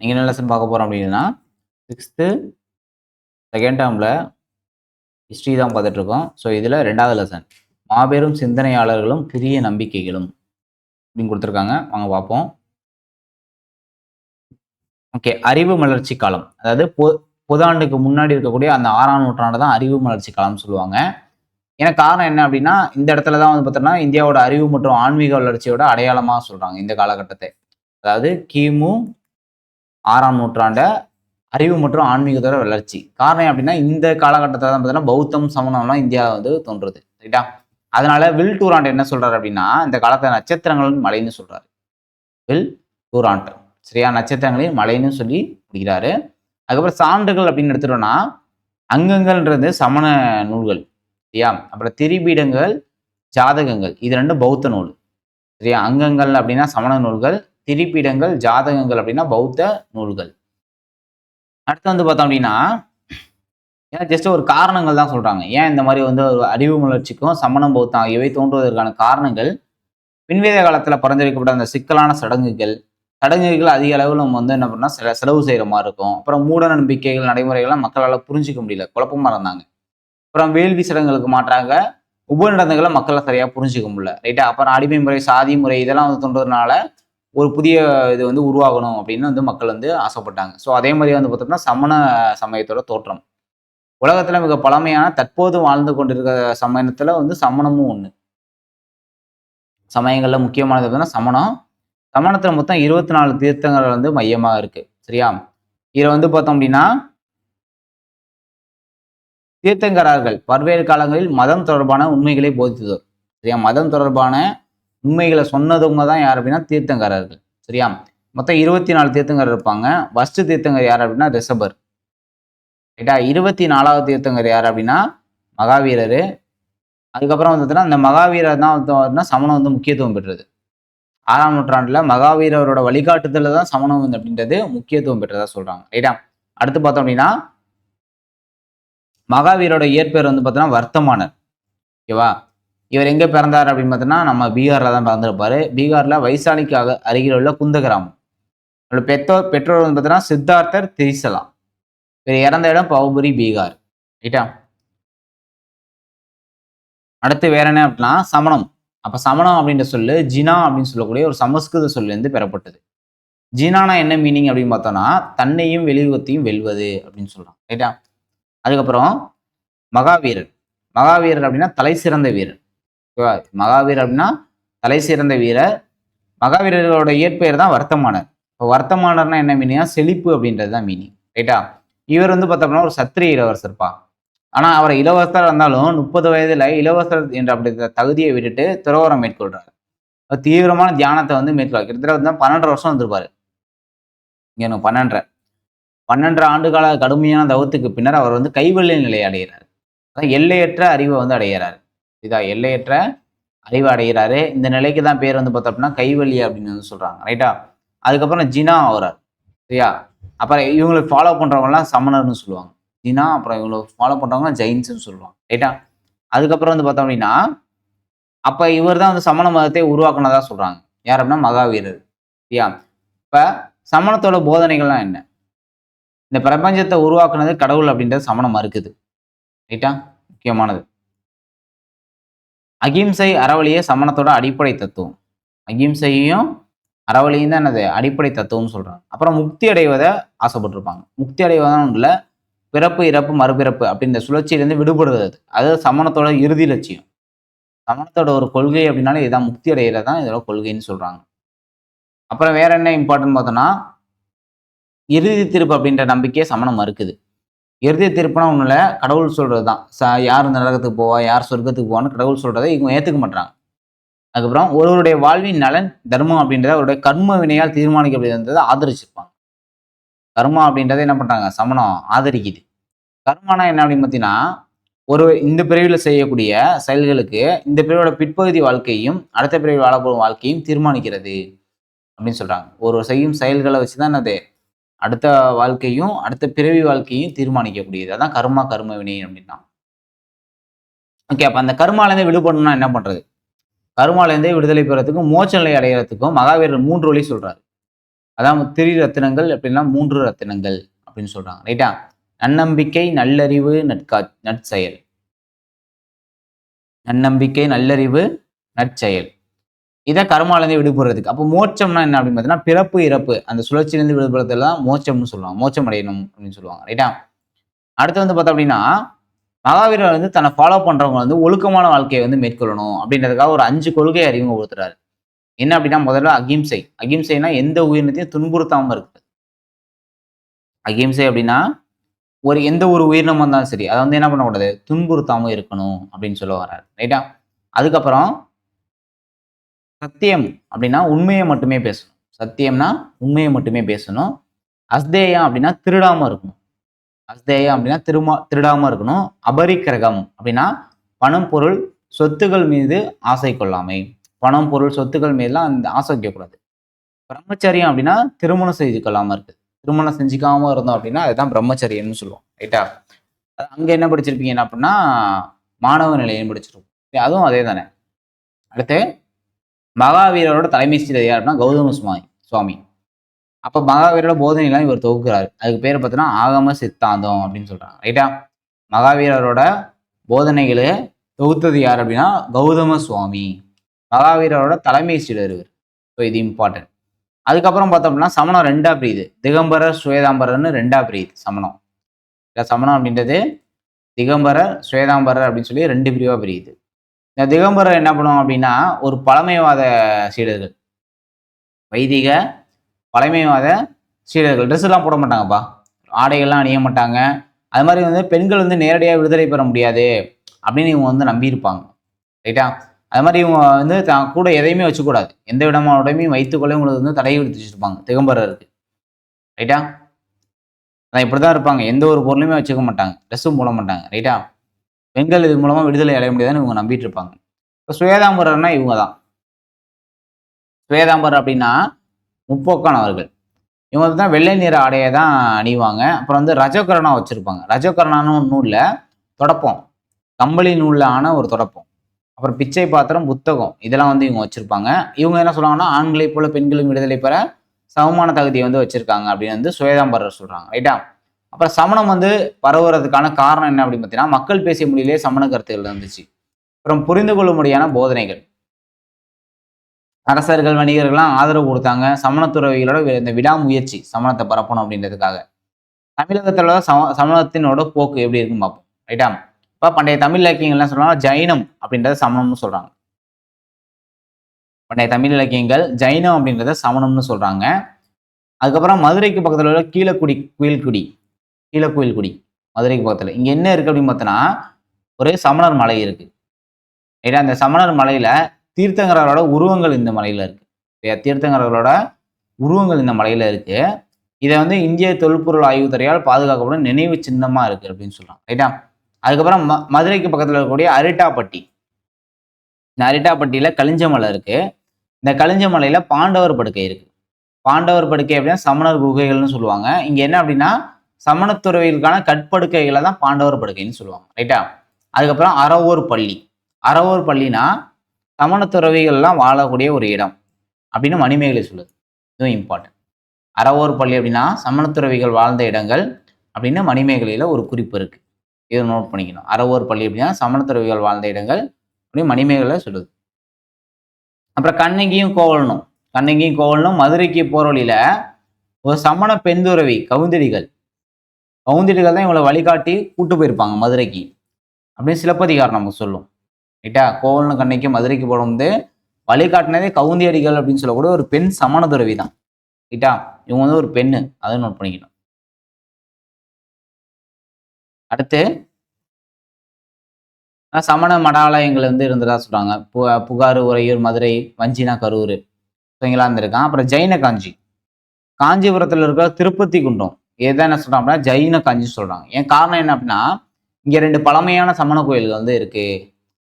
நீங்கள் என்ன லெசன் பார்க்க போகிறோம் அப்படின்னா சிக்ஸ்த்து செகண்ட் டேர்மில் ஹிஸ்ட்ரி தான் பார்த்துட்ருக்கோம் ஸோ இதில் ரெண்டாவது லெசன் மாபெரும் சிந்தனையாளர்களும் புதிய நம்பிக்கைகளும் அப்படின்னு கொடுத்துருக்காங்க. வாங்க பார்ப்போம். ஓகே அறிவு மலர்ச்சி காலம். அதாவது பொ புதாண்டுக்கு முன்னாடி இருக்கக்கூடிய அந்த ஆறாம் நூற்றாண்டு தான் அறிவு மலர்ச்சி காலம்னு சொல்லுவாங்க. ஏன்னா காரணம் என்ன அப்படின்னா இந்த இடத்துல தான் வந்து பார்த்தோம்னா இந்தியாவோட அறிவு மற்றும் ஆன்மீக வளர்ச்சியோட அடையாளமாக சொல்கிறாங்க இந்த காலகட்டத்தை. அதாவது கிமு ஆறாம் நூற்றாண்ட அறிவு மற்றும் ஆன்மீகத்தோட வளர்ச்சி. காரணம் அப்படின்னா இந்த காலகட்டத்தில் தான் பார்த்தீங்கன்னா பௌத்தம் சமணம்லாம் இந்தியா வந்து தோன்றுது. ரைட்டா? அதனால வில் டூராண்ட் என்ன சொல்றாரு அப்படின்னா இந்த காலத்தை நட்சத்திரங்களின் மலைன்னு சொல்றாரு. Will Durant. சரியா? நட்சத்திரங்களின் மலைன்னு சொல்லி முடிகிறாரு அதுக்கப்புறம் சான்றுகள் அப்படின்னு எடுத்துட்டோம்னா அங்கங்கள்ன்றது சமண நூல்கள். சரியா? அப்புறம் திரிபீடங்கள் ஜாதகங்கள். இது ரெண்டும் பௌத்த நூல். சரியா? அங்கங்கள் அப்படின்னா சமண நூல்கள் திரிப்பிடங்கள் ஜாதகங்கள் அப்படின்னா பௌத்த நூல்கள். அடுத்து வந்து பார்த்தோம் அப்படின்னா ஏன்னா ஜஸ்ட் ஒரு காரணங்கள் தான் சொல்றாங்க. ஏன் இந்த மாதிரி வந்து ஒரு அறிவு வளர்ச்சிக்கும் சமணம் பௌத்தம் ஆகியவை தோன்றுவதற்கான காரணங்கள்? பின்வேத காலத்துல பரிந்துரைக்கப்பட்ட அந்த சிக்கலான சடங்குகள் சடங்குகள் அதிக அளவில் நம்ம வந்து என்ன பண்ணா செலவு செய்கிற மாதிரி இருக்கும். அப்புறம் மூட நம்பிக்கைகள் நடைமுறைகள்லாம் மக்களால் புரிஞ்சிக்க முடியல குழப்பமாக இருந்தாங்க. அப்புறம் வேள்வி சடங்குகளுக்கு மாற்றாக உபநிடந்தங்களை மக்களால் சரியாக புரிஞ்சிக்க முடியல ரைட்டா அப்புறம் அடிமை முறை சாதி முறை இதெல்லாம் வந்து தோன்றதுனால ஒரு புதிய இது வந்து உருவாகணும் அப்படின்னு வந்து மக்கள் வந்து ஆசைப்பட்டாங்க. ஸோ அதே மாதிரி வந்து பார்த்தோம்னா சமண சமயத்தோட தோற்றம். உலகத்தில் மிக பழமையான தற்போது வாழ்ந்து கொண்டிருக்கிற சமயத்தில் வந்து சமணமும் ஒன்று சமயங்களில் முக்கியமானது பார்த்தோம்னா சமணம். சமணத்தில் மொத்தம் இருபத்தி நாலு தீர்த்தங்கள் வந்து மையமாக இருக்கு. சரியா? இதில் வந்து பார்த்தோம் அப்படின்னா தீர்த்தங்கரார்கள் பல்வேறு காலங்களில் மதம் தொடர்பான உண்மைகளை போதித்ததோர் சரியா? மதம் தொடர்பான உண்மைகளை சொன்னதவங்க தான் யார் அப்படின்னா தீர்த்தங்கரர்கள். சரியா? மொத்தம் இருபத்தி நாலு தீர்த்தங்கர் இருப்பாங்க. ஃபர்ஸ்ட் தீர்த்தங்கர் யார் அப்படின்னா ரிஷபர். ரைட்டா இருபத்தி நாலாவது தீர்த்தங்கர் யார் அப்படின்னா மகாவீரர். அதுக்கப்புறம் வந்து இந்த மகாவீரர் தான் வந்து சமணம் வந்து முக்கியத்துவம் பெற்றது. ஆறாம் நூற்றாண்டுல மகாவீரரோட வழிகாட்டுதலில் தான் சமணம் வந்து அப்படின்றது முக்கியத்துவம் பெற்றதா சொல்றாங்க. ரைட்டா அடுத்து பார்த்தோம் அப்படின்னா மகாவீரோட இயற்பெயர் வந்து பார்த்தோன்னா வர்த்தமானர். ஓகேவா இவர் எங்கே பிறந்தார் அப்படின்னு பார்த்தோன்னா நம்ம பீகாரில் தான் பிறந்திருப்பார். பீகார்ல வைசாலிக்காக அருகில் உள்ள குந்த கிராமம் அவரோட பெற்றோர் பெற்றோர் வந்து பார்த்தோன்னா சித்தார்த்தர் திரிசலா. இவர் இறந்த இடம் பவுபுரி பீகார். ரைட்டா? அடுத்து வேற என்ன அப்படின்னா சமணம். அப்போ சமணம் அப்படின்ற சொல்லு ஜினா அப்படின்னு சொல்லக்கூடிய ஒரு சமஸ்கிருத சொல்லிருந்து பெறப்பட்டது. ஜினானா என்ன மீனிங் அப்படின்னு பார்த்தோம்னா தன்னையும் வெளியுகத்தையும் வெல்வது அப்படின்னு சொல்றான் ரைட்டா? அதுக்கப்புறம் மகாவீரர். மகாவீரர் அப்படின்னா தலை சிறந்த வீரர். மகாவீரர் அப்படின்னா தலை சிறந்த வீரர். மகாவீரர்களோட இயற்பெயர் தான் வர்த்தமானர். இப்போ வர்த்தமானர்னா என்ன மீனிங்னா செழிப்பு அப்படின்றது தான் மீனிங் ரைட்டா இவர் வந்து பார்த்தோம்னா ஒரு சத்திரிய இளவரசர்ப்பா ஆனால் அவர் இளவரசராக இருந்தாலும் முப்பது வயதுல இளவரசர் என்ற அப்படி தகுதியை விட்டுட்டு துறவரம் மேற்கொள்றாரு. தீவிரமான தியானத்தை வந்து மேற்கொள்ள கிட்டத்தட்ட வந்து பன்னெண்டு வருஷம் வந்திருப்பாரு. இங்கே பன்னெண்டரை. பன்னெண்டரை ஆண்டுகால கடுமையான தவத்துக்கு பின்னர் அவர் வந்து கைவல்லிய நிலையை அடைகிறார் அதான் எல்லையற்ற அறிவை வந்து அடைகிறாரு இதா எல்லையற்ற அறிவு அடைகிறாரு இந்த நிலைக்கு தான் பேர் வந்து பார்த்தோம் அப்படின்னா கைவல்லி அப்படின்னு வந்து சொல்றாங்க. ரைட்டா அதுக்கப்புறம் ஜினா ஆகிறார் சரியா? அப்புறம் இவங்களை ஃபாலோ பண்றவங்கலாம் சமணர்னு சொல்லுவாங்க. ஜினா அப்புறம் இவங்களை ஃபாலோ பண்றவங்க ஜெயின்ஸ்னு சொல்லுவாங்க. ரைட்டா அதுக்கப்புறம் வந்து பார்த்தோம் அப்படின்னா அப்ப இவர் தான் வந்து சமண மதத்தை உருவாக்குனதா சொல்றாங்க. யார் அப்படின்னா மகாவீரர். சரியா? இப்ப சமணத்தோட போதனைகள்லாம் என்ன? இந்த பிரபஞ்சத்தை உருவாக்குனது கடவுள் அப்படின்றது சமணம் மறுக்குது. ரைட்டா முக்கியமானது. அகிம்சை அறவழியே சமணத்தோட அடிப்படை தத்துவம். அகிம்சையும் அறவழியும் தான் என்னது? அடிப்படை தத்துவம்னு சொல்கிறாங்க அப்புறம் முக்தி அடைவதை ஆசைப்பட்டிருப்பாங்க. முக்தி அடைவதான் இல்லை. பிறப்பு இறப்பு மறுபிறப்பு அப்படின்ற சுழற்சியிலேருந்து விடுபடுவது அது. சமணத்தோட இறுதி லட்சியம். சமணத்தோட ஒரு கொள்கை அப்படின்னாலே இதுதான் முக்தி அடைகிறது தான் இதோட கொள்கைன்னு சொல்கிறாங்க அப்புறம் வேற என்ன இம்பார்ட்டன்ட் பார்த்தோன்னா இறுதி திருப்பு அப்படின்ற நம்பிக்கையை சமணம் மறுக்குது. இறுதி தீர்ப்புனா ஒன்றும் இல்லை கடவுள் சொல்றது தான் ச யார் நரகத்துக்கு போவா யார் சொர்க்கத்துக்கு போவான்னு கடவுள் சொல்றதை இவங்க ஏற்றுக்க மாட்டாங்க அதுக்கப்புறம் ஒருவருடைய வாழ்வின் நலன் தர்மம் அப்படின்றத அவருடைய கர்ம வினையால் தீர்மானிக்கப்படுகிறதை ஆதரிச்சிருப்பாங்க. கர்மா அப்படின்றத என்ன பண்றாங்க? சமணம் ஆதரிக்குது. கர்மானா என்ன அப்படின்னு பார்த்தீங்கன்னா ஒரு இந்த பிரிவில் செய்யக்கூடிய செயல்களுக்கு இந்த பிரிவோட பிற்பகுதி வாழ்க்கையும் அடுத்த பிரிவில் வாழப்போகும் வாழ்க்கையும் தீர்மானிக்கிறது அப்படின்னு சொல்றாங்க. ஒரு செய்யும் செயல்களை வச்சுதான் என்னது அடுத்த வாழ்க்கையும் அடுத்த பிறவி வாழ்க்கையும் தீர்மானிக்கக்கூடியது. அதான் கர்மா கர்ம வினை அப்படின்னா. ஓகே அப்போ அந்த கர்மாலேருந்து விடுபடணும்னா என்ன பண்ணுறது கர்மாலேருந்தே விடுதலை பெறத்துக்கும் மோட்ச நிலை அடைகிறதுக்கும் மகாவீரர் மூன்று வழி சொல்கிறார் அதான் திரி ரத்தினங்கள் அப்படின்னா மூன்று ரத்தினங்கள் அப்படின்னு சொல்கிறாங்க ரைட்டா நன்னம்பிக்கை நல்லறிவு நட்கா நற்செயல். நன்னம்பிக்கை நல்லறிவு நற்செயல். இதை கர்மாலேருந்து விடுபடுறதுக்கு. அப்போ மோட்சம்னா என்ன அப்படின்னு பார்த்தீங்கன்னா பிறப்பு இறப்பு அந்த சுழற்சியிலேருந்து விடுபடுறதுல தான் மோட்சம்னு சொல்லுவாங்க. மோட்சம் அடையணும் அப்படின்னு சொல்லுவாங்க. ரைட்டா அடுத்து வந்து பார்த்தோம் அப்படின்னா மகாவீரர் வந்து தன்னை ஃபாலோ பண்றவங்க வந்து ஒழுக்கமான வாழ்க்கையை வந்து மேற்கொள்ளணும் அப்படின்றதுக்காக ஒரு அஞ்சு கொள்கையை அறிமுகப்படுத்துறாரு என்ன அப்படின்னா முதல்ல அகிம்சை. அகிம்சைனா எந்த உயிரினத்தையும் துன்புறுத்தாமல் இருக்குது. அகிம்சை அப்படின்னா ஒரு எந்த ஒரு உயிரினமா இருந்தாலும் சரி அதை வந்து என்ன பண்ணக்கூடாது? துன்புறுத்தாமல் இருக்கணும் அப்படின்னு சொல்ல வர்றாரு. ரைட்டா அதுக்கப்புறம் சத்தியம் அப்படின்னா உண்மையை மட்டுமே பேசணும். சத்தியம்னா உண்மையை மட்டுமே பேசணும். அஸ்தேயம் அப்படின்னா திருடாம இருக்கணும். அஸ்தேயம் அப்படின்னா திருமா திருடாம இருக்கணும். அபரிக்கிரகம் அப்படின்னா பணம் பொருள் சொத்துக்கள் மீது ஆசை கொள்ளாமை. பணம் பொருள் சொத்துக்கள் மீதுலாம் அந்த ஆசை வைக்கக்கூடாது. பிரம்மச்சரியம் அப்படின்னா திருமணம் செய்து கொள்ளாம இருக்கு. திருமணம் செஞ்சுக்காம இருந்தோம் அப்படின்னா அதுதான் பிரம்மச்சரியம்னு சொல்லுவோம். ரைட்டா? அது அங்க என்ன படிச்சிருப்பீங்க? என்ன அப்படின்னா மாணவ நிலையம் படிச்சிருப்போம். அதுவும் அதே தானே அடுத்து மகாவீரரோட தலைமை சீடர் யாருன்னா கௌதம சுவாமி சுவாமி. அப்போ மகாவீரோட போதனைலாம் இவர் தொகுக்கிறாரு. அதுக்கு பேர் பார்த்தீங்கன்னா ஆகம சித்தாந்தம் அப்படின்னு சொல்கிறாங்க ரைட்டா மகாவீரரோட போதனைகளை தொகுத்தது யார் அப்படின்னா கௌதம சுவாமி. மகாவீரரோட தலைமை சீடர் இவர். ஸோ இது இம்பார்ட்டன்ட் அதுக்கப்புறம் பார்த்தோம்னா சமணம் ரெண்டா பிரியுது. திகம்பரர் சுவேதாம்பரர்னு ரெண்டா பிரியுது சமணம். இல்லை சமணம் அப்படின்றது திகம்பரர் சுவேதாம்பரர் அப்படின்னு சொல்லி ரெண்டு பிரிவாக பிரியுது. இந்த திகம்பரர் என்ன பண்ணுவோம் அப்படின்னா ஒரு பழமைவாத சீடர்கள். வைதிக பழமைவாத சீடர்கள். ட்ரெஸ் எல்லாம் போட மாட்டாங்கப்பா. ஆடைகள்லாம் அணிய மாட்டாங்க. அது மாதிரி வந்து பெண்கள் வந்து நேரடியாக விடுதலை பெற முடியாது அப்படின்னு இவங்க வந்து நம்பியிருப்பாங்க. ரைட்டா அது மாதிரி இவங்க வந்து தான் கூட எதையுமே வச்சுக்கூடாது. எந்த விதமான உடமையும் வைத்துக்கொள்ள இவங்களுக்கு வந்து தடை விடுத்து வச்சுருப்பாங்க திகம்பரருக்கு. ரைட்டா அதான் இப்படி தான் இருப்பாங்க. எந்த ஒரு பொருளுமே வச்சுக்க மாட்டாங்க. ட்ரெஸ்ஸும் போட மாட்டாங்க. ரைட்டா பெண்கள் இது மூலமாக விடுதலை அடைய முடியாதுன்னு இவங்க நம்பிட்டு இருப்பாங்க இப்போ சுவேதாம்பரர்னா இவங்க தான் சுவேதாம்பரர் அப்படின்னா முப்போக்கானவர்கள் இவங்க தான் வெள்ளை நிற ஆடையை தான் அணிவாங்க. அப்புறம் வந்து ரஜோகரணா வச்சுருப்பாங்க. ரஜோகரணான்னு நூலில் தொடப்பம். கம்பளி நூலில் ஆன ஒரு தொடப்பம். அப்புறம் பிச்சை பாத்திரம் புத்தகம் இதெல்லாம் வந்து இவங்க வச்சுருப்பாங்க. இவங்க என்ன சொல்லுவாங்கன்னா ஆண்களை போல பெண்களும் விடுதலை பெற சமமான தகுதியை வந்து வச்சுருக்காங்க அப்படின்னு வந்து சுவேதாம்பரர் சொல்கிறாங்க ரைட்டா? அப்புறம் சமணம் வந்து பரவுறதுக்கான காரணம் என்ன அப்படின்னு பார்த்தீங்கன்னா மக்கள் பேசிய மொழியிலே சமண கருத்துக்கள் இருந்துச்சு. அப்புறம் புரிந்து கொள்ளும்படியான போதனைகள். அரசர்கள் வணிகர்கள்லாம் ஆதரவு கொடுத்தாங்க. சமணத்துறவிகளோட இந்த விடாமுயற்சி சமணத்தை பரப்பணும் அப்படின்றதுக்காக. தமிழகத்தில் சம சமணத்தினோட போக்கு எப்படி இருக்குன்னு பார்ப்போம். ரைட்டா இப்போ பண்டைய தமிழ் இலக்கியங்கள் என்ன சொல்றாங்க ஜைனம் அப்படின்றத சமணம்னு சொல்றாங்க. பண்டைய தமிழ் இலக்கியங்கள் ஜைனம் அப்படின்றத சமணம்னு சொல்றாங்க. அதுக்கப்புறம் மதுரைக்கு பக்கத்தில் உள்ள கீழக்குடி குயில்குடி கீழக்குயில்குடி மதுரைக்கு பக்கத்தில். இங்கே என்ன இருக்குது அப்படின்னு பார்த்தோன்னா ஒரு சமணர் மலை இருக்குது ரைட்டா அந்த சமணர் மலையில் தீர்த்தங்கரோட உருவங்கள் இந்த மலையில் இருக்குது சரியா? தீர்த்தங்கரோட உருவங்கள் இந்த மலையில் இருக்குது இதை வந்து இந்திய தொல்பொருள் ஆய்வுத்துறையால் பாதுகாக்கப்படும் நினைவு சின்னமாக இருக்குது அப்படின்னு சொல்கிறான் ரைட்டா அதுக்கப்புறம் ம மதுரைக்கு பக்கத்தில் இருக்கக்கூடிய அரிட்டாப்பட்டி. இந்த அரிட்டாப்பட்டியில் கலிஞ்சமலை இருக்குது இந்த கலிஞ்சமலையில் பாண்டவர் படுக்கை இருக்குது பாண்டவர் படுக்கை அப்படின்னா சமணர் குகைகள்னு சொல்லுவாங்க. இங்கே என்ன அப்படின்னா சமணத்துறவிகளுக்கான கட்படுக்கைகளை தான் பாண்டவர் படுக்கைன்னு சொல்லுவாங்க ரைட்டா அதுக்கப்புறம் அறவோர் பள்ளி. அறவோர் பள்ளினா சமணத்துறவிகள்லாம் வாழக்கூடிய ஒரு இடம் அப்படின்னு மணிமேகலை சொல்லுது. இதுவும் இம்பார்ட்டன்ட் அறவோர் பள்ளி அப்படின்னா சமணத்துறவிகள் வாழ்ந்த இடங்கள் அப்படின்னு மணிமேகலையில் ஒரு குறிப்பு இருக்கு. இதை நோட் பண்ணிக்கணும். அறவோர் பள்ளி அப்படின்னா சமணத்துறவிகள் வாழ்ந்த இடங்கள் அப்படின்னு மணிமேகலை சொல்லுது. அப்புறம் கண்ணகியும் கோவலனும். கண்ணகியும் கோவலனும் மதுரைக்கு போகிற வழியில ஒரு சமண பெண்துறவி கவுந்தடிகள் கவுந்தடிகள் தான் இவங்களை வழிகாட்டி கூட்டு போயிருப்பாங்க மதுரைக்கு. அப்படின்னு சிலப்பதிகாரம் நமக்கு சொல்லும். ரைட்டா? கோவலனு கண்ணைக்கு மதுரைக்கு போடும்போது வழிகாட்டினதே கவுந்தி அடிகள் அப்படின்னு சொல்லக்கூட ஒரு பெண் சமண துறவி தான். ரைட்டா? இவங்க வந்து ஒரு பெண்ணு. அதை நோட் பண்ணிக்கணும். அடுத்து சமண மடாலயங்கள் வந்து இருந்ததா சொல்றாங்க. பு- புகார் உறையூர் மதுரை வஞ்சினா கரூர். இவங்களாம் இருந்திருக்கான். அப்புறம் ஜெயின காஞ்சி காஞ்சிபுரத்தில் இருக்கிற திருப்பதி குண்டம் எதை என்ன சொல்றாங்க அப்படின்னா ஜைன காஞ்சி சொல்றாங்க. ஏன் காரணம் என்ன அப்படின்னா இங்க ரெண்டு பழமையான சமண கோயில்கள் வந்து இருக்கு.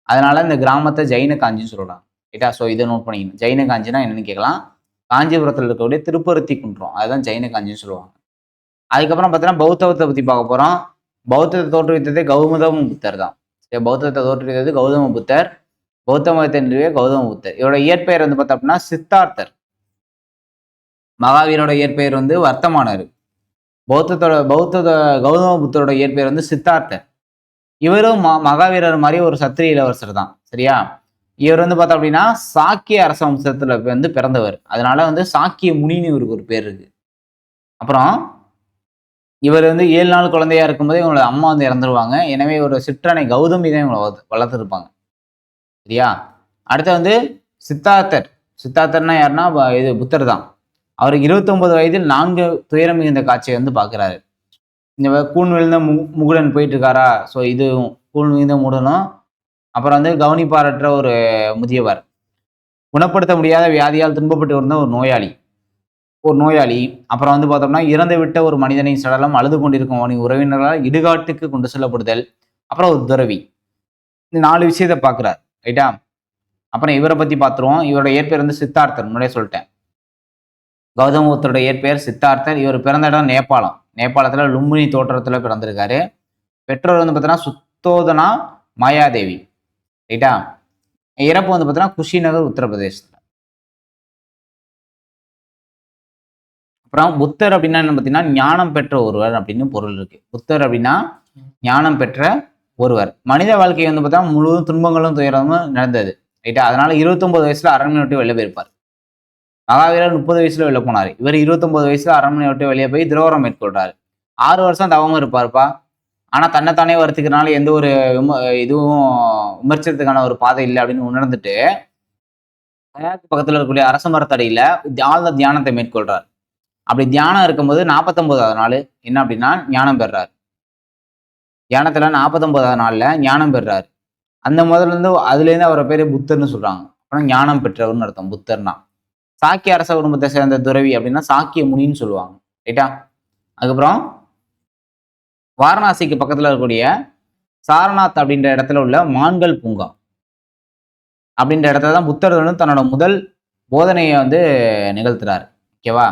அதனால இந்த கிராமத்தை ஜைன காஞ்சின்னு சொல்றாங்க. ரைட்டா ஸோ இதை நோட் பண்ணிக்கணும். ஜைன காஞ்சினா என்னன்னு கேட்கலாம். காஞ்சிபுரத்தில் இருக்கக்கூடிய திருப்பருத்தி குன்றம். அதுதான் ஜைன காஞ்சின்னு சொல்லுவாங்க. அதுக்கப்புறம் பார்த்தீங்கன்னா பௌத்தத்தை பற்றி பார்க்க போகிறோம் பௌத்தத்தை தோற்றுவித்ததே கௌதம புத்தர் தான். சரி, பௌத்தத்தை தோற்றுவித்தது கௌதம புத்தர். பௌத்த மதத்தை நிறுவிய கௌதம புத்தர். இவரோட இயற்பெயர் வந்து பார்த்தோம் அப்படின்னா சித்தார்த்தர். மகாவீரோட இயற்பெயர் வந்து வர்த்தமானர் பௌத்தத்தோட பௌத்த கௌதம புத்தரோட இயற்பெயர் வந்து சித்தார்த்தர் இவரும் ம மகாவீரர் மாதிரி ஒரு சத்திரிய இளவரசர் தான் சரியா? இவர் வந்து பார்த்தோம் அப்படின்னா சாக்கிய அரச வம்சத்தில் வந்து பிறந்தவர். அதனால வந்து சாக்கிய முனின்னு இவருக்கு ஒரு பேர் இருக்கு. அப்புறம் இவர் வந்து ஏழு நாள் குழந்தையா இருக்கும்போதே இவங்களோட அம்மா வந்து இறந்துருவாங்க. எனவே ஒரு சிற்றனை கௌதமி தான் இவங்களை வளர்த்துருப்பாங்க. சரியா? அடுத்து வந்து சித்தார்த்தர். சித்தார்த்தர்னா யாருன்னா இது புத்தர் தான். அவர் 29 வயதில் நான்கு துயரம் மிகுந்த காட்சியை வந்து பார்க்குறாரு. இந்த கூண் கூன் விழுந்த மு முகுடன் போயிட்டு இருக்காரா ஸோ இது கூண் விழுந்த முடனும் அப்புறம் வந்து கவனிப்பாரற்ற ஒரு முதியவர். குணப்படுத்த முடியாத வியாதியால் துன்பப்பட்டு வந்த ஒரு நோயாளி. ஒரு நோயாளி. அப்புறம் வந்து பார்த்தோம்னா இறந்து விட்ட ஒரு மனிதனின் சடலம் அழுது கொண்டிருக்கும் அவனின் உறவினர்களால் இடுகாட்டுக்கு கொண்டு செல்லப்படுதல். அப்புறம் ஒரு துறவி. இந்த நாலு விஷயத்தை பார்க்குறார். ரைட்டா? அப்புறம் இவரை பற்றி பார்த்துருவோம். இவரோட இயற்பெயர் வந்து சித்தார்த்தன். முன்னாடியே சொல்லிட்டேன். கௌதம புத்தருடைய இயற்பெயர் சித்தார்த்தர் இவர் பிறந்த இடம் நேபாளம். நேபாளத்தில் லும்பினி தோற்றத்தில் பிறந்திருக்காரு. பெற்றோர் வந்து பார்த்தீங்கன்னா சுத்தோதனா மாயாதேவி. ரைட்டா? இறப்பு வந்து பார்த்தீங்கன்னா குஷிநகர் உத்தரப்பிரதேசத்தில். அப்புறம் புத்தர் அப்படின்னா என்ன பார்த்தீங்கன்னா ஞானம் பெற்ற ஒருவர் அப்படின்னு பொருள் இருக்கு. புத்தர் அப்படின்னா ஞானம் பெற்ற ஒருவர். மனித வாழ்க்கை வந்து பார்த்தா முழுவதும் துன்பங்களும் துயரமும் நடந்தது ரைட்டா? அதனால 29 வயசுல அரண்மனை விட்டு வெளில போயிருப்பார். மகாவீரர் முப்பது வயசுல வெளில போனார். இவர் 29 வயசுல அரண்மனை விட்டு வெளியே போய் துரோகரம் மேற்கொள்றாரு. ஆறு வருஷம் தவமும் இருப்பார்ப்பா. ஆனா தன்னைத்தானே வருத்துக்கிறனால எந்த ஒரு விம- இதுவும் விமர்சனத்துக்கான ஒரு பாதை இல்லை அப்படின்னு உணர்ந்துட்டு கயாக்கு பக்கத்துல இருக்கக்கூடிய அரச மரத்தடியில் ஆழ்ந்த தியானத்தை மேற்கொள்றார். அப்படி தியானம் இருக்கும்போது நாற்பத்தொன்பதாவது நாள் என்ன அப்படின்னா ஞானம் பெறுறாரு. தியானத்துல நாற்பத்தொம்பதாவது நாள்ல ஞானம் பெறுறாரு. அந்த முதல்ல இருந்து அதுல இருந்து அவரை பேர் புத்தர்னு சொல்றாங்க. அப்புறம் ஞானம் பெற்றவர்னு அர்த்தம் புத்தர்னா. சாக்கிய அரச குடும்பத்தை சேர்ந்த துறவி அப்படின்னா சாக்கிய முனின்னு சொல்லுவாங்க ரைட்டா? அதுக்கப்புறம் வாரணாசிக்கு பக்கத்துல இருக்கக்கூடிய சாரநாத் அப்படின்ற இடத்துல உள்ள மான்கள் பூங்கா அப்படின்ற இடத்துல தான் புத்தர் வந்து தன்னோட முதல் போதனையை வந்து நிகழ்த்துறாரு ஓகேவா?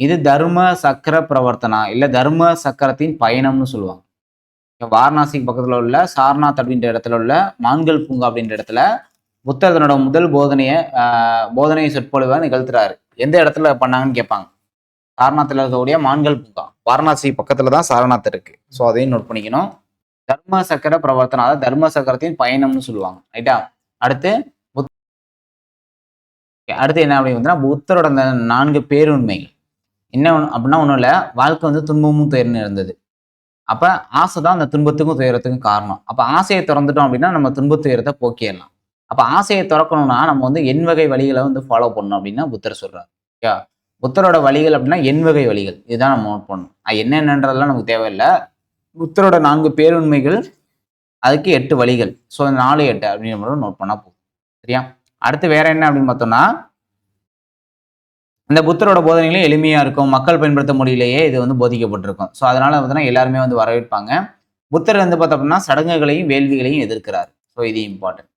இது தர்ம சக்கர பிரவர்த்தனா இல்ல தர்ம சக்கரத்தின் பயணம்னு சொல்லுவாங்க. வாரணாசிக்கு பக்கத்துல உள்ள சாரநாத் அப்படின்ற இடத்துல உள்ள மான்கள் பூங்கா அப்படின்ற இடத்துல புத்தர் தன்னோட முதல் போதனையை ஆஹ், சொற்பொழிவாக நிகழ்த்துறாரு. எந்த இடத்துல பண்ணாங்கன்னு கேட்பாங்க. சாரநாத்தில் இருக்கக்கூடிய மான்கள் பூங்கா. வாரணாசி பக்கத்துல தான் சாரநாத் இருக்கு. ஸோ அதையும் நோட் பண்ணிக்கணும். தர்ம சக்கர பிரவர்த்தனம் அதாவது தர்ம சக்கரத்தின் பயணம்னு சொல்லுவாங்க. ரைட்டா? அடுத்து புத்- அடுத்து என்ன அப்படின்னு புத்தரோட அந்த நான்கு பேருண்மைகள். என்ன ஒன்று அப்படின்னா ஒன்றும் இல்லை. வாழ்க்கை வந்து துன்பமும் துயர்னு இருந்தது அப்ப ஆசை தான் அந்த துன்பத்துக்கும் துயரத்துக்கும் காரணம். அப்போ ஆசையை திறந்துட்டோம் அப்படின்னா நம்ம துன்ப துயரத்தை போக்கிடலாம். அப்போ ஆசையை திறக்கணும்னா நம்ம வந்து எண் வகை வழிகளை வந்து ஃபாலோ பண்ணணும் அப்படின்னா புத்தர் சொல்கிறார் ஓகே புத்தரோட வழிகள் அப்படின்னா எண் வகை வழிகள். இதுதான் நம்ம நோட் பண்ணணும். அது என்னென்னன்றதெல்லாம் நமக்கு தேவையில்லை. புத்தரோட நான்கு பேருண்மைகள் அதுக்கு எட்டு வழிகள். ஸோ நாலு எட்டு அப்படின்னு மட்டும் நோட் பண்ணால் போதும். சரியா? அடுத்து வேற என்ன அப்படின்னு பார்த்தோம்னா இந்த புத்தரோட போதனைகளும் எளிமையாக இருக்கும். மக்கள் பயன்படுத்த முடியலையே இது வந்து போதிக்கப்பட்டிருக்கும். ஸோ அதனால பார்த்தீங்கன்னா எல்லாருமே வந்து வரவேற்பாங்க. புத்தர் வந்து பார்த்தோம் அப்படின்னா சடங்குகளையும் வேள்விகளையும் எதிர்க்கிறார். ஸோ இது இம்பார்ட்டன்ட்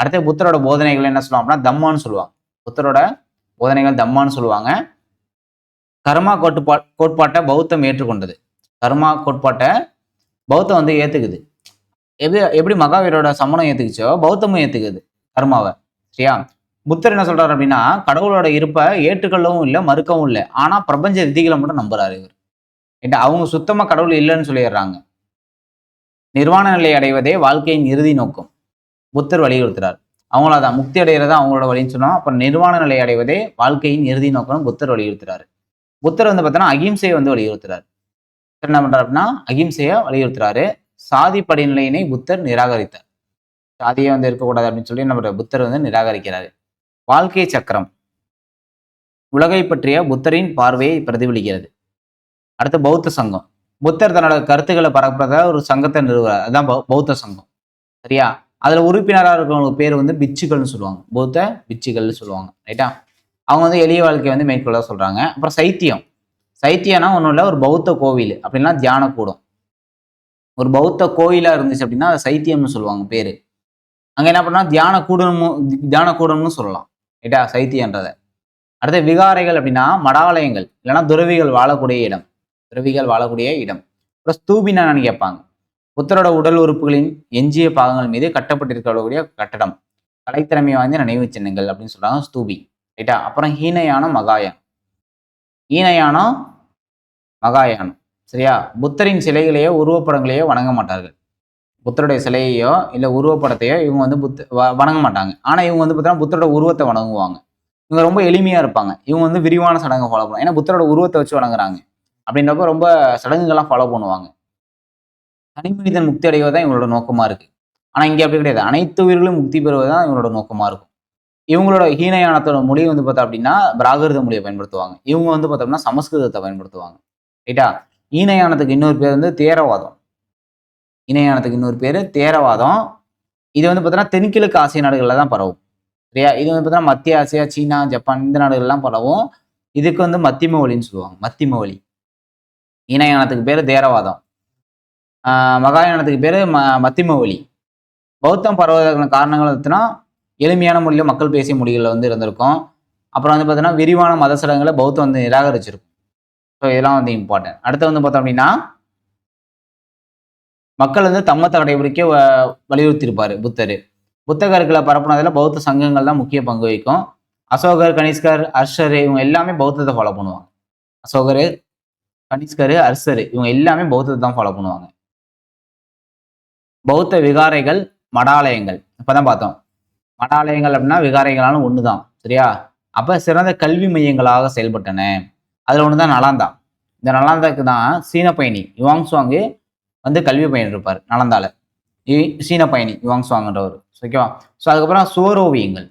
அடுத்து புத்தரோட போதனைகள் என்ன சொல்லுவாங்க அப்படின்னா தம்மான்னு சொல்லுவாங்க. புத்தரோட போதனைகள் தம்மான்னு சொல்லுவாங்க. கர்மா கோட்பா கோட்பாட்டை பௌத்தம் ஏற்றுக்கொண்டது. கர்மா கோட்பாட்டை பௌத்தம் வந்து ஏத்துக்குது. எப்படி எப்படி மகாவீரோட சமணம் ஏற்றுக்குச்சோ பௌத்தமும் ஏத்துக்குது கர்மாவை. சரியா? புத்தர் என்ன சொல்றாரு அப்படின்னா கடவுளோட இருப்பை ஏற்றுக்கொள்ளவும் இல்லை மறுக்கவும் இல்லை. ஆனா பிரபஞ்ச விதிகளை மட்டும் நம்புறாரு இவர். ஏன்டா அவங்க சுத்தமா கடவுள் இல்லைன்னு சொல்லிடுறாங்க. நிர்வாண நிலை அடைவதே வாழ்க்கையின் இறுதி நோக்கம். புத்தர் வலியுறுத்துறார். அவங்கள அதான் முக்தி அடைகிறதா அவங்களோட வழின்னு சொன்னோம் அப்புறம் நிர்வாண நிலை அடைவதே வாழ்க்கையின் இறுதி நோக்கம் புத்தர் வலியுறுத்துறாரு. புத்தர் வந்து பார்த்தோன்னா அகிம்சையை வந்து வலியுறுத்துறாரு. என்ன பண்ணுறாரு அப்படின்னா அகிம்சையை வலியுறுத்துறாரு. சாதி படிநிலையினை புத்தர் நிராகரித்தார். சாதியே வந்து இருக்கக்கூடாது அப்படின்னு சொல்லி நம்ம புத்தர் வந்து நிராகரிக்கிறாரு. வாழ்க்கை சக்கரம். உலகை பற்றிய புத்தரின் பார்வையை பிரதிபலிக்கிறது. அடுத்து பௌத்த சங்கம். புத்தர் தன்னோட கருத்துக்களை பரப்புறதா ஒரு சங்கத்தை நிறுவுறார். அதுதான் பௌத்த சங்கம். சரியா? அதில் உறுப்பினராக இருக்கிறவங்க பேர் வந்து பிச்சுகள்னு சொல்லுவாங்க. பௌத்த பிச்சுகள்னு சொல்லுவாங்க. ரைட்டா? அவங்க வந்து எளிய வாழ்க்கையை வந்து மேற்கொள்ள சொல்கிறாங்க அப்புறம் சைத்தியம். சைத்தியம்னா ஒன்றும் இல்லை ஒரு பௌத்த கோவில் அப்படின்னா தியான கூடம். ஒரு பௌத்த கோவிலாக இருந்துச்சு அப்படின்னா அதை சைத்தியம்னு சொல்லுவாங்க பேர். அங்கே என்ன பண்ணால் தியான கூடமும் தியான கூடம்னு சொல்லலாம். ரைட்டா? சைத்தியன்றதை. அடுத்து விகாரைகள் அப்படின்னா மடாலயங்கள். இல்லைன்னா துறவிகள் வாழக்கூடிய இடம். துறவிகள் வாழக்கூடிய இடம். அப்புறம் ஸ்தூபினான்னு கேட்பாங்க. புத்தரோட உடல் உறுப்புகளின் எஞ்சிய பாகங்கள் மீது கட்டப்பட்டிருக்கக்கூடிய கட்டடம். கலைத்திறமை வாய்ந்த நினைவு சின்னங்கள் அப்படின்னு சொல்றாங்க ஸ்தூபி ரைட்டா? அப்புறம் ஹீனயானம் மகாயானம் ஈனயானம் மகாயானம் சரியா? புத்தரின் சிலைகளையோ உருவப்படங்களையோ வணங்க மாட்டார்கள். புத்தருடைய சிலையையோ இல்லை உருவப்படத்தையோ இவங்க வந்து புத்த வ- வணங்க மாட்டாங்க. ஆனால் இவங்க வந்து பார்த்தீங்கன்னா புத்தரோட உருவத்தை வணங்குவாங்க. இவங்க ரொம்ப எளிமையாக இருப்பாங்க. இவங்க வந்து விரிவான சடங்கு ஃபாலோ பண்ணுவாங்க. ஏன்னா புத்தரோட உருவத்தை வச்சு வணங்குறாங்க. அப்படின்றப்ப ரொம்ப சடங்குகள்லாம் ஃபாலோ பண்ணுவாங்க. தனிமனிதன் முக்தி அடைவது தான் இவங்களோட நோக்கமாக இருக்கு. ஆனால் இங்கே அப்படி கிடையாது. அனைத்து உயிர்களும் முக்தி பெறுவது தான் இவங்களோட நோக்கமாக இருக்கும். இவங்களோட ஹீனயானத்தோட மொழி வந்து பார்த்தா அப்படின்னா பிராகிருத மொழியை பயன்படுத்துவாங்க. இவங்க வந்து பார்த்தோம்னா சமஸ்கிருதத்தை பயன்படுத்துவாங்க. ரைட்டா? ஈனயானத்துக்கு இன்னொரு பேர் வந்து தேரவாதம். இணையானத்துக்கு இன்னொரு பேர் தேரவாதம். இது வந்து பார்த்தோன்னா தென்கிழக்கு ஆசிய நாடுகளில் தான் பரவும். சரியா? இது வந்து பார்த்தோன்னா மத்திய ஆசியா சீனா ஜப்பான் இந்த நாடுகள்லாம் பரவும். இதுக்கு வந்து மத்திம வழின்னு சொல்லுவாங்க. மத்திம வழி இணையானத்துக்கு பேர் தேரவாதம். மகாயானத்துக்கு பேர் ம மத்திம வழி பௌத்தம் பரவுவதற்கான காரணங்கள் பார்த்தீங்கன்னா எளிமையான மொழியில் மக்கள் பேசிய மொழிகளில் வந்து இருந்திருக்கும். அப்புறம் வந்து பார்த்தீங்கன்னா விரிவான மத சடங்குகளை பௌத்தம் வந்து நிராகரிச்சிருக்கும். ஸோ இதெல்லாம் வந்து இம்பார்ட்டன்ட் அடுத்து வந்து பார்த்தோம் அப்படின்னா மக்கள் வந்து தம்மத்தை கடைபிடிக்க வ- புத்தர். புத்தகர்களை பரப்புனதில் பௌத்த சங்கங்கள் தான் முக்கிய பங்கு வகிக்கும். அசோகர் கனிஷ்கர் அர்ஷர் இவங்க எல்லாமே பௌத்தத்தை ஃபாலோ பண்ணுவாங்க. அசோகர் கனிஷ்கர் அர்ஷர் இவங்க எல்லாமே பௌத்தத்தை தான் ஃபாலோ பண்ணுவாங்க. பௌத்த விகாரைகள் மடாலயங்கள். இப்போதான் பார்த்தோம். மடாலயங்கள் அப்படின்னா விகாரைகளாலும் ஒன்று தான் சரியா? அப்போ சிறந்த கல்வி மையங்களாக செயல்பட்டன. அதில் ஒன்று தான் நலாந்தா இந்த நலாந்தாக்கு தான் சீன பயணி யுவாங் சுவாங்கு வந்து கல்வி பயணி இருப்பார் நலந்தால. இ- சீன பயணி யுவாங் சுவாங்கன்றவர் ஓகேவா? ஸோ அதுக்கப்புறம் சுவரோவியங்கள்.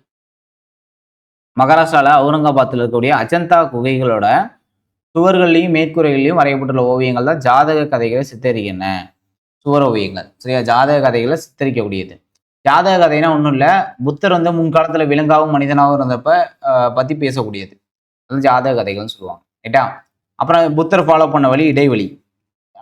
மகாராஷ்டிராவில் அவுரங்காபாத்தில் இருக்கக்கூடிய அஜந்தா குகைகளோட சுவர்கள்லையும் மேற்கூரைகளையும் வரையப்பட்டுள்ள ஓவியங்கள் தான் ஜாதக கதைகளை சித்தரிக்கின்றன. சுவரோவியங்கள் சரியா? ஜாதக கதைகளை சித்தரிக்கக்கூடியது. ஜாதக கதைனா ஒன்றும் இல்லை. புத்தர் வந்து முன்காலத்தில் விலங்காகவும் மனிதனாகவும் இருந்தப்ப பற்றி பத்தி பேசக்கூடியது. அது ஜாதக கதைகள்னு சொல்லுவாங்க. ரைட்டா அப்புறம் புத்தர் ஃபாலோ பண்ண வழி இடைவெளி.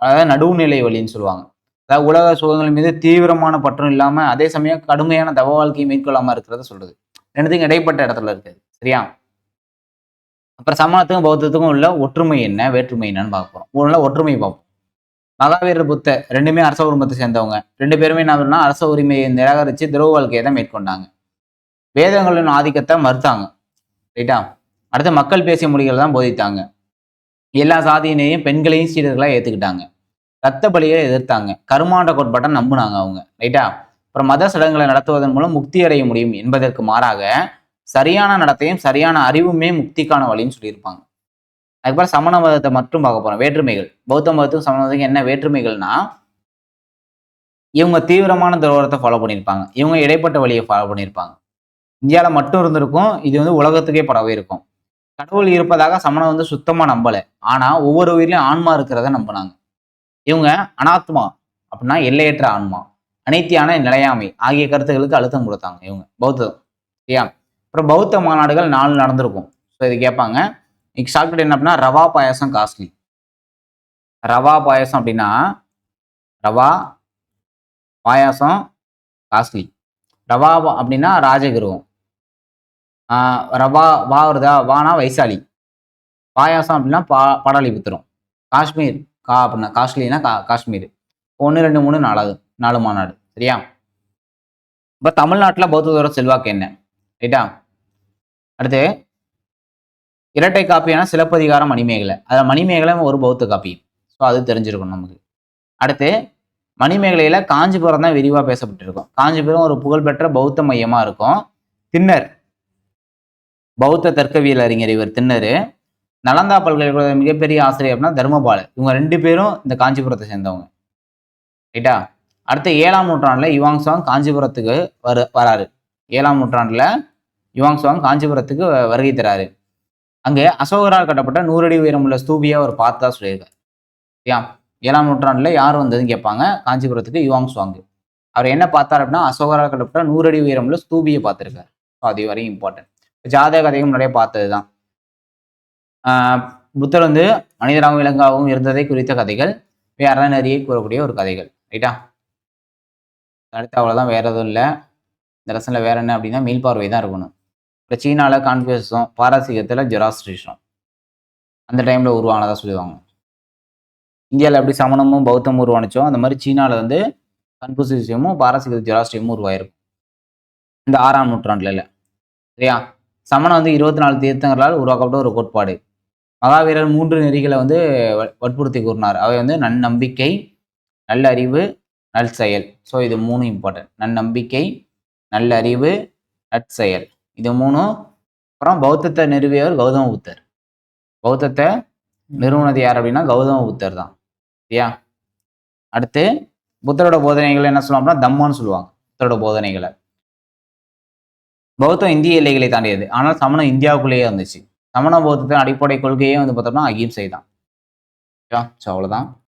அதாவது நடுவுநிலை வழின்னு சொல்லுவாங்க. அதாவது உலக சுகங்கள் மீது தீவிரமான பற்றும் இல்லாம அதே சமயம் கடுமையான தவ வாழ்க்கையை மேற்கொள்ளாமல் இருக்கிறத சொல்றது. ரெண்டுத்துக்கும் இடைப்பட்ட இடத்துல இருக்குது சரியா? அப்புறம் சமணத்துக்கும் பௌத்தத்துக்கும் உள்ள ஒற்றுமை என்ன? வேற்றுமை என்னன்னு பார்க்க போறோம். உள்ள ஒற்றுமை பார்ப்போம். மகாவீரர் புத்த ரெண்டுமே அரச குடும்பத்தை சேர்ந்தவங்க. ரெண்டு பேருமே என்ன பண்ணா அரச உரிமையை நிராகரித்து துறவு வாழ்க்கையை தான் மேற்கொண்டாங்க. வேதங்களின் ஆதிக்கத்தை மறுத்தாங்க. ரைட்டா? அடுத்து மக்கள் பேசிய மொழிகளை தான் போதித்தாங்க. எல்லா சாதியினையும் பெண்களையும் சீடர்களாக ஏற்றுக்கிட்டாங்க ரத்த பலியை எதிர்த்தாங்க. கருமாண்ட கோட்பாட்டை நம்புனாங்க அவங்க. ரைட்டா? அப்புறம் மத சடங்குகளை நடத்துவதன் மூலம் முக்தி அடைய முடியும் என்பதற்கு மாறாக சரியான நடத்தையும் சரியான அறிவுமே முக்திக்கான வழின்னு சொல்லியிருப்பாங்க. அதுக்கப்புறம் சமண மதத்தை மட்டும் பார்க்க போறோம். வேற்றுமைகள். பௌத்த மதத்துக்கும் சமண மதத்துக்கும் என்ன வேற்றுமைகள்னா இவங்க தீவிரமான துரோகத்தை ஃபாலோ பண்ணியிருப்பாங்க. இவங்க இடைப்பட்ட வழியை ஃபாலோ பண்ணியிருப்பாங்க. இந்தியாவில் மட்டும் இருந்திருக்கும். இது வந்து உலகத்துக்கே பரவி இருக்கும். கடவுள் இருப்பதாக சமணம் வந்து சுத்தமாக நம்பலை. ஆனால் ஒவ்வொரு உயிரிலும் ஆன்மா இருக்கிறத நம்பினாங்க. இவங்க அனாத்மா அப்படின்னா எல்லையற்ற ஆன்மா. அனைத்தியான நிலையாமை ஆகிய கருத்துக்களுக்கு அழுத்தம் கொடுத்தாங்க இவங்க. பௌத்தம். சரியா? அப்புறம் பௌத்த மாநாடுகள் நாலு நடந்திருக்கும். ஸோ இது கேட்பாங்க. இன்னைக்கு ஷார்ட்கட் என்ன அப்படின்னா ரவா பாயாசம் காஸ்ட்லி. ரவா பாயாசம் அப்படின்னா ரவா பாயாசம் காஸ்ட்லி. ரவா பா- அப்படின்னா ராஜகிருவம். ரவா வா வருதா வானா வைசாலி. பாயாசம் அப்படின்னா பா பாடாலிபுத்திரம். காஷ்மீர் கா அப்படின்னா காஸ்ட்லினா கா காஷ்மீர். ஒன்று ரெண்டு மூணு நாலாவது நாலு மாநாடு. சரியா? இப்போ தமிழ்நாட்டில் பௌத்தத்தோட செல்வாக்கு என்ன? ரைட்டா? அடுத்து இரட்டை காப்பியான சிலப்பதிகாரம் மணிமேகலை. அதில் மணிமேகலை ஒரு பௌத்த காப்பி. ஸோ அது தெரிஞ்சிருக்கும் நமக்கு. அடுத்து மணிமேகலையில் காஞ்சிபுரம் தான் விரிவாக பேசப்பட்டிருக்கும். காஞ்சிபுரம் ஒரு புகழ்பெற்ற பௌத்த மையமாக இருக்கும். திண்ணர். பௌத்த தர்க்கவியல் அறிஞர் இவர் தின்னர் நலந்தா பல்கலைக்கழக மிகப்பெரிய ஆசிரியர் அப்படின்னா தர்மபாலர் இவங்க ரெண்டு பேரும் இந்த காஞ்சிபுரத்தை சேர்ந்தவங்க. ரைட்டா? அடுத்து ஏழாம் நூற்றாண்டில் யுவாங் சுவாங் காஞ்சிபுரத்துக்கு வரு வராரு. ஏழாம் நூற்றாண்டில் யுவாங் சுவாங் காஞ்சிபுரத்துக்கு வருகை தராரு. அங்கே அசோகரால் கட்டப்பட்ட நூறடி உயரமுள்ள ஸ்தூபியை அவர் பார்த்தா சொல்லியிருக்காரு யா ஏழாம் நூற்றாண்டில் யார் வந்ததுன்னு கேட்பாங்க. காஞ்சிபுரத்துக்கு யுவாங் சுவாங்கு அவர் என்ன பார்த்தார் அப்படின்னா அசோகரால் கட்டப்பட்ட நூறடி உயரமுள்ள ஸ்தூபியை பார்த்துருக்கார். ஸோ அது வரையும் இம்பார்ட்டன்ட் ஜாதக கதையும் நிறைய பார்த்தது தான் புத்தர் வந்து மனிதராகவும் விலங்காகவும் இருந்ததை குறித்த கதைகள். அறநெறியை கூறக்கூடிய ஒரு கதைகள். ரைட்டா அடுத்து அவ்வளோதான் வேற எதுவும் இல்லை. இந்த ரசனில் வேற என்ன அப்படின்னா மீள்பார்வை தான் இருக்கணும். இப்போ சீனாவில் கான்ஃபியூஸும் பாரசீகத்தில் ஜெராஸ்ட்ரிஷம் அந்த டைமில் உருவானதாக சொல்லுவாங்க. இந்தியாவில் எப்படி சமணமும் பௌத்தமும் உருவானுச்சோ அந்த மாதிரி சீனாவில் வந்து கன்ஃபூசியமும் பாரசீக ஜெராஸ்ட்ரியமும் உருவாயிருக்கும் இந்த ஆறாம் நூற்றாண்டுல. இல்லை சரியா? சமணம் வந்து இருபத்தி நாலு தீர்த்தங்களால் உருவாக்கப்பட்ட ஒரு கோட்பாடு. மகாவீரர் மூன்று நெறிகளை வந்து வற்புறுத்தி கூறினார். அவை வந்து நன்னம்பிக்கை நல்லறிவு நற்செயல் ஸோ இது மூணு இம்பார்ட்டன்ட் நன்னம்பிக்கை நல்லறிவு நற்செயல். இது மூணும் அப்புறம் பௌத்தத்தை நிறுவியவர் கௌதம புத்தர். பௌத்தத்தை நிறுவனது யார் அப்படின்னா கௌதம புத்தர் தான். சரியா அடுத்து புத்தரோட போதனைகள் என்ன சொல்லுவாங்க அப்படின்னா தம்மான்னு சொல்லுவாங்க புத்தரோட போதனைகளை. பௌத்தம் இந்திய எல்லைகளை தாண்டியது. ஆனால் சமணம் இந்தியாவுக்குள்ளேயே இருந்துச்சு. சமண பௌத்தத்தின் அடிப்படை கொள்கையே வந்து பார்த்தோம்னா அகிம்சை தான் ஸோ அவ்வளோதான்